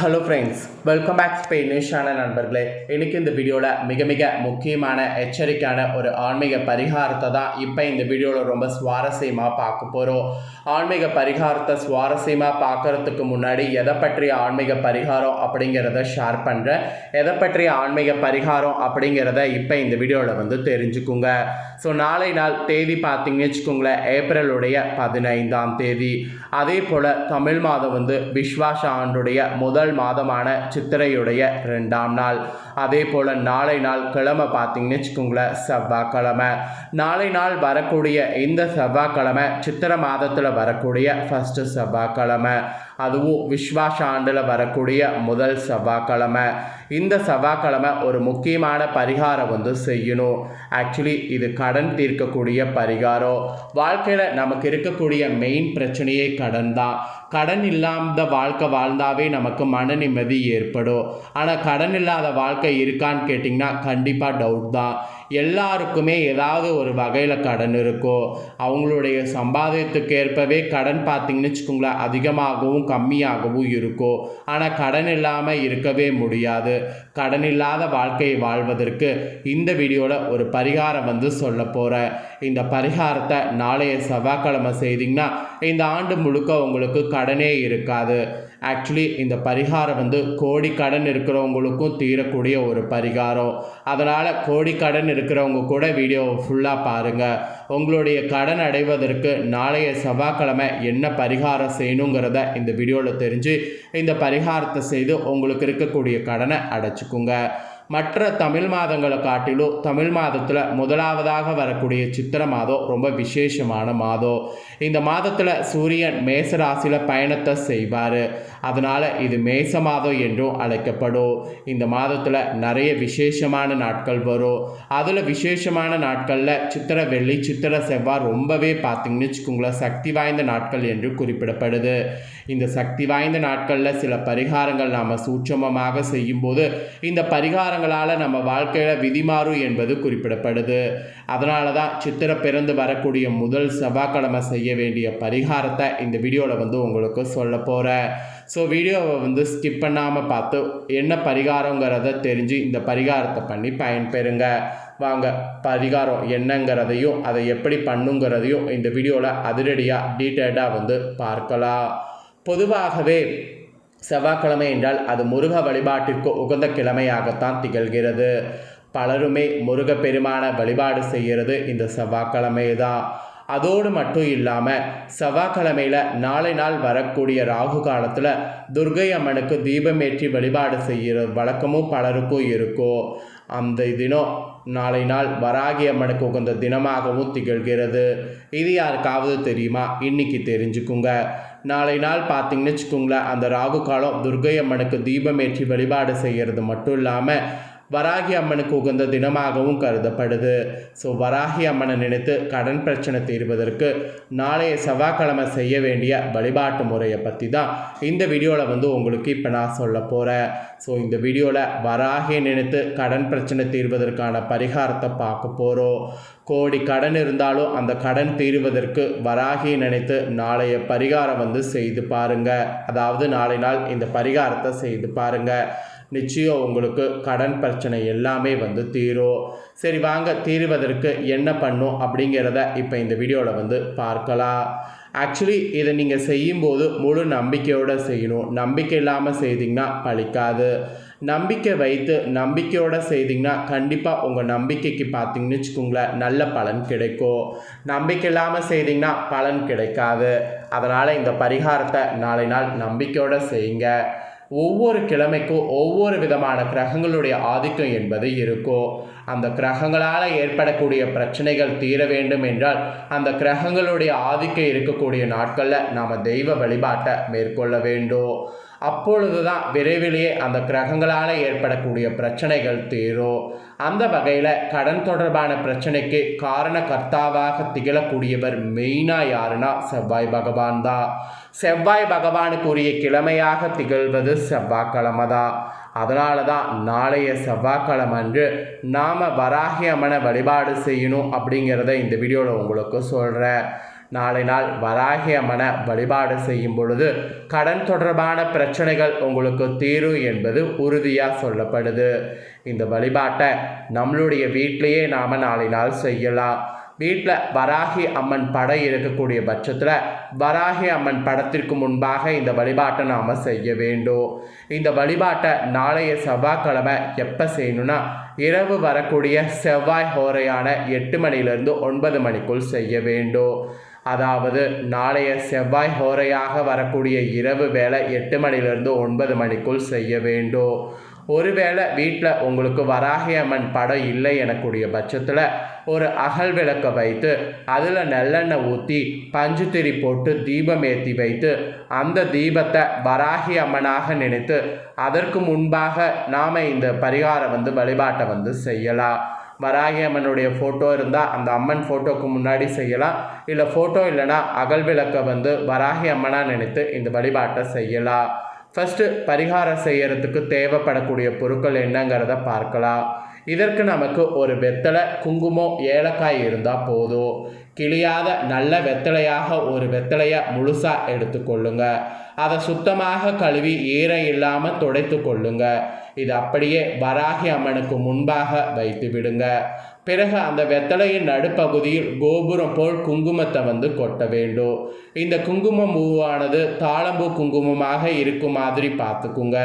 Hello friends welcome back ஸ்பெயினிஷான நண்பர்களே. இன்னைக்கு இந்த வீடியோவில் மிக மிக முக்கியமான எச்சரிக்கையான ஒரு ஆன்மீக பரிகாரத்தை தான் இப்போ இந்த வீடியோவில் ரொம்ப சுவாரஸ்யமாக பார்க்க போகிறோம் ஆன்மீக பரிகாரத்தை சுவாரஸ்யமாக பார்க்கறதுக்கு முன்னாடி எதை பற்றிய ஆன்மீக பரிகாரம் அப்படிங்கிறத ஷேர் பண்ணுறேன் எதை பற்றிய ஆன்மீக பரிகாரம் அப்படிங்கிறத இப்போ இந்த வீடியோவில் வந்து தெரிஞ்சுக்குங்க. ஸோ நாளை நாள் தேதி பார்த்தீங்கன்னு வச்சுக்கோங்களேன் ஏப்ரலுடைய பதினைந்தாம் தேதி. அதே போல் தமிழ் மாதம் வந்து விஸ்வாச ஆண்டுடைய முதல் மாதமான சித்திரையுடைய இரண்டாம் நாள். அதே போல் நாளை நாள் கிழமை பார்த்தீங்கன்னு வச்சுக்கோங்களேன் செவ்வாய்க்கிழமை. நாளை நாள் வரக்கூடிய இந்த செவ்வாய்க்கிழமை சித்திரை மாதத்தில் வரக்கூடிய ஃபஸ்ட்டு செவ்வாய்க்கிழமை. அதுவும் விஸ்வாச ஆண்டில் வரக்கூடிய முதல் செவ்வாய்க்கிழமை. இந்த செவ்வாய்க்கிழமை ஒரு முக்கியமான பரிகாரம் வந்து செய்யணும். ஆக்சுவலி இது கடன் தீர்க்கக்கூடிய பரிகாரம். வாழ்க்கையில் நமக்கு இருக்கக்கூடிய மெயின் பிரச்சனையே கடன் தான். கடன் இல்லாத வாழ்க்கை வாழ்ந்தாவே நமக்கு மன நிம்மதி ஏற்படும். ஆனால் கடன் இல்லாத வாழ்க்கை இருக்கான்னு கேட்டிங்கன்னா கண்டிப்பாக டவுட் தான். எல்லாருக்குமே ஏதாவது ஒரு வகையில் கடன் இருக்கும் அவங்களுடைய சம்பாதியத்துக்கு ஏற்பவே கடன் பார்த்திங்கன்னு வச்சுக்கோங்களேன் அதிகமாகவும் கம்மியாகவும் இருக்கும் ஆனால் கடன் இல்லாமல் இருக்கவே முடியாது. கடன் இல்லாத வாழ்க்கையை வாழ்வதற்கு இந்த வீடியோவில் ஒரு பரிகாரம் வந்து சொல்ல போகிறேன் இந்த பரிகாரத்தை நாளைய செவ்வாய்க்கிழமை செய்தீங்கன்னா இந்த ஆண்டு முழுக்க உங்களுக்கு கடனே இருக்காது. ஆக்சுவலி இந்த பரிகாரம் வந்து கோடி கடன் இருக்கிறவங்களுக்கும் தீரக்கூடிய ஒரு பரிகாரம். அதனால் கோடி கடன் இருக்கிறவங்க கூட வீடியோவை ஃபுல்லாக பாருங்கள் உங்களுடைய கடன் அடைவதற்கு நாளைய செவ்வாய்க்கிழமை என்ன பரிகாரம் செய்யணுங்கிறத இந்த வீடியோவில் தெரிஞ்சு இந்த பரிகாரத்தை செய்து உங்களுக்கு இருக்கக்கூடிய கடனை அடைச்சிக்குங்க. மற்ற தமிழ் மாதங்களை காட்டிலும் தமிழ் மாதத்தில் முதலாவதாக வரக்கூடிய சித்திரை மாதம் ரொம்ப விசேஷமான மாதம். இந்த மாதத்தில் சூரியன் மேச ராசியில் பயணத்தை செய்வார். அதனால் இது மேச மாதம் என்றும் அழைக்கப்படும். இந்த மாதத்தில் நிறைய விசேஷமான நாட்கள் வரும். அதில் விசேஷமான நாட்களில் சித்திரை வெள்ளி சித்திரை செவ்வாய் ரொம்பவே பார்த்திங்கன்னு வச்சுக்கோங்களேன் சக்தி வாய்ந்த நாட்கள் என்று குறிப்பிடப்படுது. இந்த சக்தி வாய்ந்த நாட்களில் சில பரிகாரங்கள் நாம் சூட்சமமாக செய்யும்போது இந்த காரணங்களால் நம்ம வாழ்க்கையில் விதிமாறும் என்பது குறிப்பிடப்படுது. அதனால தான் சித்திரை பிறந்து வரக்கூடிய முதல் செவ்வாய்க்கிழமை செய்ய வேண்டிய பரிகாரத்தை இந்த வீடியோவில் வந்து உங்களுக்கு சொல்ல போகிறேன் ஸோ வீடியோவை வந்து ஸ்கிப் பண்ணாமல் பார்த்து என்ன பரிகாரங்கிறத தெரிஞ்சு இந்த பரிகாரத்தை பண்ணி பயன்பெறுங்க. வாங்க பரிகாரம் என்னங்கிறதையும் அதை எப்படி பண்ணுங்கிறதையும் இந்த வீடியோவில் அதிரடியாக டீட்டெயில்டாக வந்து பார்க்கலாம். பொதுவாகவே செவ்வாய்க்கிழமை என்றால் அது முருக வழிபாட்டிற்கு உகந்த கிழமையாகத்தான் திகழ்கிறது. பலருமே முருகப்பெருமான வழிபாடு செய்கிறது இந்த செவ்வாய்க்கிழமை தான் அதோடு மட்டும் இல்லாமல் செவ்வாய்க்கிழமையில் நாளை நாள் வரக்கூடிய ராகு காலத்தில் துர்கை அம்மனுக்கு தீபமேற்றி வழிபாடு செய்கிற வழக்கமும் பலருக்கும் இருக்கும். அந்த தினம் நாளை நாள் வராகி அம்மனுக்கு உகந்த தினமாகவும் திகழ்கிறது. இது யாருக்காவது தெரியுமா? இன்னைக்கு தெரிஞ்சுக்குங்க. நாளை நாள் பார்த்தீங்கன்னு வச்சுக்கோங்களேன் அந்த ராகு காலம் துர்கை அம்மனுக்கு தீபமேற்றி வழிபாடு செய்கிறது மட்டும் இல்லாமல் வராகி அம்மனுக்கு உகந்த தினமாகவும் கருதப்படுது. ஸோ வராகி அம்மனை நினைத்து கடன் பிரச்சனை தீர்வதற்கு நாளைய செவ்வாய்க்கிழமை செய்ய வேண்டிய வழிபாட்டு முறையை பற்றி தான் இந்த வீடியோவில் வந்து உங்களுக்கு இப்போ நான் சொல்ல போகிறேன் ஸோ இந்த வீடியோவில் வராகியை நினைத்து கடன் பிரச்சனை தீர்வதற்கான பரிகாரத்தை பார்க்க போகிறோம் கோடி கடன் இருந்தாலும் அந்த கடன் தீர்வதற்கு வராகியை நினைத்து நாளைய பரிகாரம் வந்து செய்து பாருங்கள் அதாவது நாளை நாள் இந்த பரிகாரத்தை செய்து பாருங்கள் நிச்சயம் உங்களுக்கு கடன் பிரச்சனை எல்லாமே வந்து தீரும். சரி வாங்க தீருவதற்கு என்ன பண்ணும் அப்படிங்கிறத இப்போ இந்த வீடியோவில் வந்து பார்க்கலாம். ஆக்சுவலி இதை நீங்கள் செய்யும்போது முழு நம்பிக்கையோடு செய்யணும். நம்பிக்கை இல்லாமல் செய்தீங்கன்னா பழிக்காது. நம்பிக்கை வைத்து நம்பிக்கையோடு செய்தீங்கன்னா கண்டிப்பாக உங்கள் நம்பிக்கைக்கு பார்த்தீங்கன்னு வச்சுக்கோங்களேன் நல்ல பலன் கிடைக்கும். நம்பிக்கை இல்லாமல் செய்தீங்கன்னா பலன் கிடைக்காது. அதனால் இந்த பரிகாரத்தை நாளை நாள் நம்பிக்கையோடு செய்யுங்க. ஒவ்வொரு கிழமைக்கும் ஒவ்வொரு விதமான கிரகங்களுடைய ஆதிக்கம் என்பது இருக்கும் அந்த கிரகங்களால் ஏற்படக்கூடிய பிரச்சனைகள் தீர வேண்டும் என்றால் அந்த கிரகங்களுடைய ஆதிக்கம் இருக்கக்கூடிய நாட்களில் நாம் தெய்வ வழிபாட்டை மேற்கொள்ள வேண்டும். அப்பொழுது தான் விரைவிலேயே அந்த கிரகங்களால் ஏற்படக்கூடிய பிரச்சனைகள் தீரும் அந்த வகையில் கடன் தொடர்பான பிரச்சனைக்கு காரண கர்த்தாவாக திகழக்கூடியவர் மெயினாக யாருன்னா செவ்வாய் பகவான் தான் செவ்வாய் பகவானுக்குரிய கிழமையாக திகழ்வது செவ்வாய்க்கிழமை தான் அதனால தான் நாளைய செவ்வாய்க்கிழமை அன்று நாம் வராகி அம்மனை வழிபாடு செய்யணும் அப்படிங்கிறத இந்த வீடியோவில் உங்களுக்கு சொல்கிறேன் நாளை நாள் வராகி அம்மனை வழிபாடு செய்யும் பொழுது கடன் தொடர்பான பிரச்சனைகள் உங்களுக்கு தீரும் என்பது உறுதியாக சொல்லப்படுது. இந்த வழிபாட்டை நம்மளுடைய வீட்டிலேயே நாம் நாளை நாள் செய்யலாம். வீட்டில் வராகி அம்மன் படம் இருக்கக்கூடிய பட்சத்தில் வராகி அம்மன் படத்திற்கு முன்பாக இந்த வழிபாட்டை நாம் செய்ய வேண்டும். இந்த வழிபாட்டை நாளைய செவ்வாய்க்கிழமை எப்போ செய்யணும்னா இரவு வரக்கூடிய செவ்வாய் ஹோரையான எட்டு மணியிலிருந்து ஒன்பது மணிக்குள் செய்ய வேண்டும். அதாவது நாளைய செவ்வாய் ஹோரையாக வரக்கூடிய இரவு வேலை எட்டு மணிலிருந்து ஒன்பது மணிக்குள் செய்ய வேண்டும். ஒருவேளை வீட்டில் உங்களுக்கு வராகியம்மன் படம் இல்லை எனக்கூடிய பட்சத்தில் ஒரு அகல் விளக்கை வைத்து அதில் நல்லெண்ணெய் ஊற்றி பஞ்சு திரி போட்டு தீபம் ஏற்றி வைத்து அந்த தீபத்தை வராகி அம்மனாக நினைத்து அதற்கு முன்பாக நாம் இந்த பரிகாரம் வந்து வழிபாட்டை வந்து செய்யலாம். வராகி அம்மனுடைய ஃபோட்டோ இருந்தால் அந்த அம்மன் ஃபோட்டோக்கு முன்னாடி செய்யலாம். இல்லை ஃபோட்டோ இல்லைன்னா அகல் விளக்கை வந்து வராகி அம்மனாக நினைத்து இந்த வழிபாட்டை செய்யலாம். ஃபஸ்ட்டு பரிகாரம் செய்கிறதுக்கு தேவைப்படக்கூடிய பொருட்கள் என்னங்கிறத பார்க்கலாம். இதற்கு நமக்கு ஒரு வெத்தலை குங்குமம் ஏலக்காய் இருந்தால் போதும். கிளியாத நல்ல வெத்தலையாக ஒரு வெத்தலையை முழுசாக எடுத்துக்கொள்ளுங்க அதை சுத்தமாக கழுவி ஈரம் இல்லாமல் துடைத்து கொள்ளுங்க. இது அப்படியே வராகி அம்மனுக்கு முன்பாக வைத்து விடுங்க. பிறகு அந்த வெத்தலையின் நடுப்பகுதியில் கோபுரம் போல் குங்குமத்தை வந்து கொட்ட வேண்டும். இந்த குங்குமம் பூவானது தாளம்பூ குங்குமமாக இருக்கும் மாதிரி பார்த்துக்குங்க.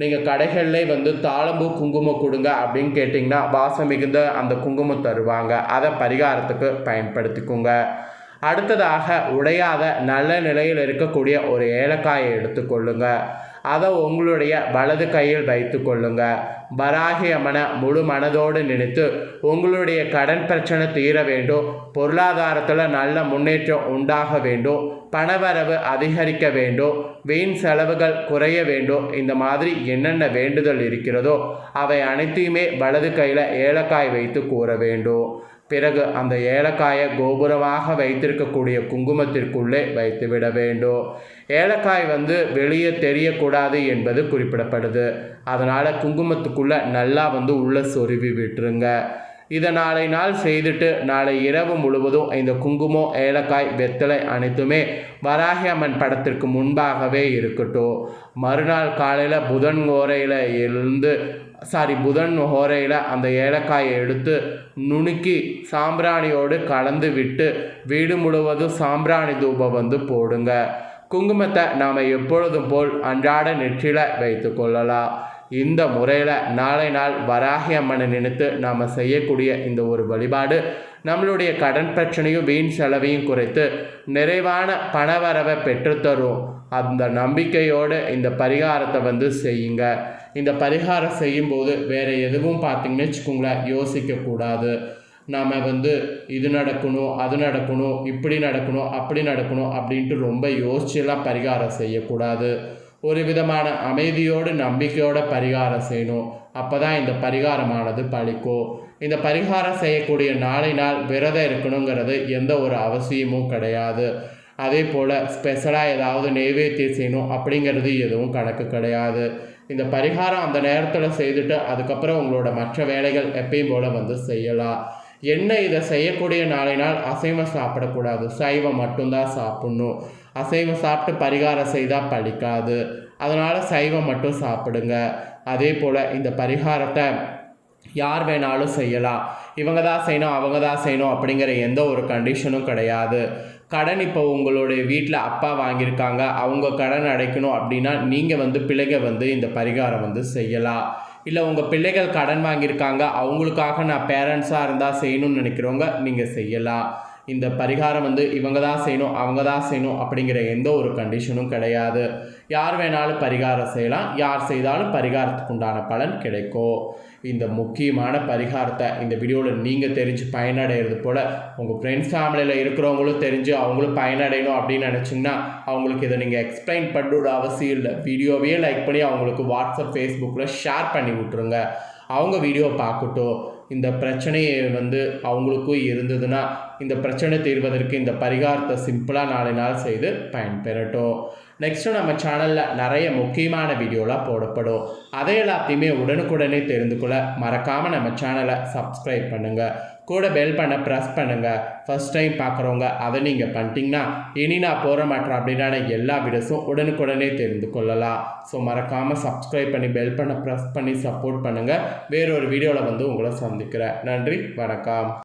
நீங்கள் கடைகளில் வந்து தாளம்பூ குங்குமம் கொடுங்க அப்படின்னு கேட்டிங்கன்னா வாசம் மிகுந்த அந்த குங்குமம் தருவாங்க. அதை பரிகாரத்துக்கு பயன்படுத்திக்குங்க. அடுத்ததாக உடையாத நல்ல நிலையில் இருக்கக்கூடிய ஒரு ஏலக்காயை எடுத்துக்கொள்ளுங்கள் அதை உங்களுடைய வலது கையில் வைத்து கொள்ளுங்க. வராகி அம்மனை முழு மனதோடு நினைத்து உங்களுடைய கடன் பிரச்சனை தீர வேண்டும். பொருளாதாரத்தில் நல்ல முன்னேற்றம் உண்டாக வேண்டும். பணவரவு அதிகரிக்க வேண்டும். வீண் செலவுகள் குறைய வேண்டும். இந்த மாதிரி என்னென்ன வேண்டுதல் இருக்கிறதோ அவை அனைத்தையுமே வலது கையில் ஏலக்காய் வைத்து கூற வேண்டும். பிறகு அந்த ஏலக்காயை கோபுரமாக வைத்திருக்கக்கூடிய குங்குமத்திற்குள்ளே வைத்துவிட வேண்டும். ஏலக்காய் வந்து வெளியே தெரியக்கூடாது என்பது குறிப்பிடப்படுது. அதனால் குங்குமத்துக்குள்ளே நல்லா வந்து உள்ளே சொருவி விட்டுருங்க. இதை நாளை நாள் செய்துட்டு நாளை இரவு முழுவதும் இந்த குங்குமம் ஏலக்காய் வெத்தலை அனைத்துமே வராகி அம்மன் படத்திற்கு முன்பாகவே இருக்கட்டும். மறுநாள் காலையில் புதன் ஓரையில் இருந்து சாரி புதன் ஹோரையில் அந்த ஏலக்காயை எடுத்து நுணுக்கி சாம்பிராணியோடு கலந்து விட்டு வீடு முழுவதும் சாம்பிராணி தூபம் வந்து போடுங்க. குங்குமத்தை நாம் எப்பொழுதும் போல் அன்றாட நெற்றியில் வைத்து கொள்ளலாம். இந்த முறையில் நாளை நாள் வராகி அம்மனை நினைத்து நாம் செய்யக்கூடிய இந்த ஒரு வழிபாடு நம்மளுடைய கடன் பிரச்சனையும் வீண் செலவையும் குறைத்து நிறைவான பணவரவை பெற்றுத்தரும். அந்த நம்பிக்கையோடு இந்த பரிகாரத்தை வந்து செய்யுங்க. இந்த பரிகாரம் செய்யும்போது வேறு எதுவும் பார்த்திங்கன்னு வச்சுக்கோங்களேன் யோசிக்கக்கூடாது. நாம் வந்து இது நடக்கணும் அது நடக்கணும் இப்படி நடக்கணும் அப்படி நடக்கணும் அப்படின்ட்டு ரொம்ப யோசிச்செல்லாம் பரிகாரம் செய்யக்கூடாது. ஒரு விதமான அமைதியோடு நம்பிக்கையோட பரிகாரம் செய்யணும். அப்போ தான் இந்த பரிகாரமானது பழிக்கும். இந்த பரிகாரம் செய்யக்கூடிய நாளை நாள் விரதம் இருக்கணுங்கிறது எந்த ஒரு அவசியமும் கிடையாது. அதே போல் ஸ்பெஷலாக ஏதாவது நெய்வேத்தியம் செய்யணும் அப்படிங்கிறது எதுவும் கணக்கு கிடையாது. இந்த பரிகாரம் அந்த நேரத்தில் செய்துட்டு அதுக்கப்புறம் உங்களோட மற்ற வேலைகள் எப்பயும் போல் வந்து செய்யலாம். என்ன இதை செய்யக்கூடிய நாளை நாள் அசைவம் சாப்பிடக்கூடாது. சைவம் மட்டும்தான் சாப்பிட்ணும். அசைவம் சாப்பிட்டு பரிகாரம் செய்தால் பழிக்காது. அதனால் சைவம் மட்டும் சாப்பிடுங்க. அதே போல் இந்த பரிகாரத்தை யார் வேணாலும் செய்யலாம். இவங்க தான் செய்யணும் அவங்க தான் செய்யணும் அப்படிங்கிற எந்த ஒரு கண்டிஷனும் கிடையாது. கடன் இப்போ உங்களுடைய வீட்டில் அப்பா வாங்கியிருக்காங்க. அவங்க கடன் அடைக்கணும் அப்படின்னா நீங்கள் வந்து பிள்ளைங்க வந்து இந்த பரிகாரம் வந்து செய்யலாம். இல்லை உங்கள் பிள்ளைகள் கடன் வாங்கியிருக்காங்க. அவங்களுக்காக நான் பேரண்ட்ஸாக இருந்தால் செய்யணும்னு நினைக்கிறவங்க நீங்கள் செய்யலாம். இந்த பரிகாரம் வந்து இவங்க தான் செய்யணும் அவங்க தான் செய்யணும் அப்படிங்கிற எந்த ஒரு கண்டிஷனும் கிடையாது. யார் வேணாலும் பரிகாரம் செய்யலாம் யார் செய்தாலும் பரிகாரத்துக்கு உண்டான பலன் கிடைக்கும். இந்த முக்கியமான பரிகாரத்தை இந்த வீடியோவில் நீங்கள் தெரிஞ்சு பயனடைகிறது போல் உங்கள் ஃப்ரெண்ட்ஸ் ஃபேமிலியில் இருக்கிறவங்களும் தெரிஞ்சு அவங்களும் பயனடையணும் அப்படின்னு நினச்சிங்கன்னா அவங்களுக்கு இதை நீங்கள் எக்ஸ்பிளைன் பண்ணுற அவசியம் இல்லை. வீடியோவையே லைக் பண்ணி அவங்களுக்கு வாட்ஸ்அப் ஃபேஸ்புக்கில் ஷேர் பண்ணி விட்ருங்க அவங்க வீடியோ பார்க்கட்டும் இந்த பிரச்சனையை வந்து அவங்களுக்கும் இருந்ததுன்னா இந்த பிரச்சனை தீர்வதற்கு இந்த பரிகாரத்தை சிம்பிளாக நாளை நாள் செய்து பயன்பெறட்டும். நெக்ஸ்ட்டு நம்ம சேனலில் நிறைய முக்கியமான வீடியோலாம் போடப்படும். அதை எல்லாத்தையுமே உடனுக்குடனே தெரிந்து கொள்ள மறக்காமல் நம்ம சேனலை சப்ஸ்கிரைப் பண்ணுங்கள் கூட பெல் பண்ண ப்ரெஸ் பண்ணுங்கள் ஃபஸ்ட் டைம் பார்க்குறவங்க அதை நீங்கள் பண்ணிட்டீங்கன்னா இனி நான் போகிற மாட்டேன் அப்படின்னா எல்லா வீடியோஸும் உடனுக்குடனே தெரிந்து கொள்ளலாம். ஸோ மறக்காமல் சப்ஸ்கிரைப் பண்ணி பெல் பண்ண ப்ரெஸ் பண்ணி சப்போர்ட் பண்ணுங்கள் வேறொரு வீடியோவில் வந்து உங்களை சந்திக்கிறேன். நன்றி வணக்கம்.